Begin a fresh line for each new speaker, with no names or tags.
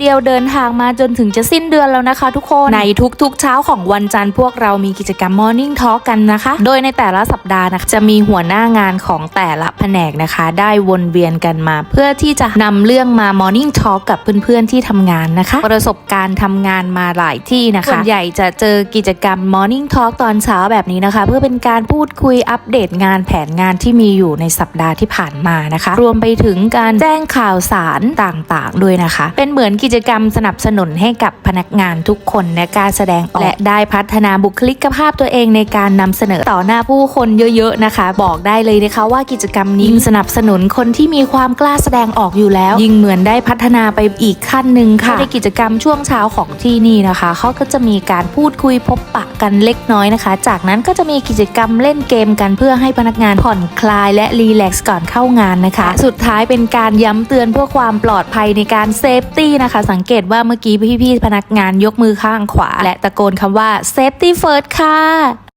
เดียวเดินทางมาจนถึงจะสิ้นเดือนแล้วนะคะทุกคน ในทุกๆ เช้าของวันจันทร์พวกเรามีกิจกรรม Morning Talk กันนะคะ โดยในแต่ละสัปดาห์นะคะจะมีหัวหน้างานของแต่ละแผนกนะคะ ได้วนเวียนกันมา เพื่อที่จะนำเรื่องมา Morning Talk กับเพื่อนๆที่ทำงานนะคะ ประสบการณ์ทำงานมาหลายที่นะคะส่วนใหญ่จะเจอกิจกรรม Morning Talk ตอนเช้าแบบนี้นะคะ เพื่อเป็นการพูดคุยอัปเดตงานแผนงานที่มีอยู่ในสัปดาห์ที่ผ่านมานะคะ รวมไปถึงการแจ้งข่าวสารต่างๆ ด้วยนะคะ เป็นเหมือนกิจกรรมสนับสนุนให้กับพนักงานทุกคนในการแสดงออกและได้พัฒนาบุคลิกภาพตัวเองในการนำเสนอต่อหน้าผู้คนเยอะๆนะคะ บอกได้เลยนะคะว่ากิจกรรมนี้สนับสนุนคนที่มีความกล้าแสดงออกอยู่แล้ว ยิ่งเหมือนได้พัฒนาไปอีกขั้นหนึ่งค่ะในกิจกรรมช่วงเช้าของที่นี่นะคะเขาก็จะมีการพูดคุยพบปะกันเล็กน้อยนะคะ จากนั้นก็จะมีกิจกรรมเล่นเกมกันเพื่อให้พนักงานผ่อนคลายและรีแลกซ์ก่อนเข้างานนะคะ สุดท้ายเป็นการย้ำเตือนเพื่อความปลอดภัยในการเซฟตี้นะคะสังเกตว่าเมื่อกี้พี่ๆพนักงานยกมือข้างขวา และตะโกนคำว่า safety first ค่ะ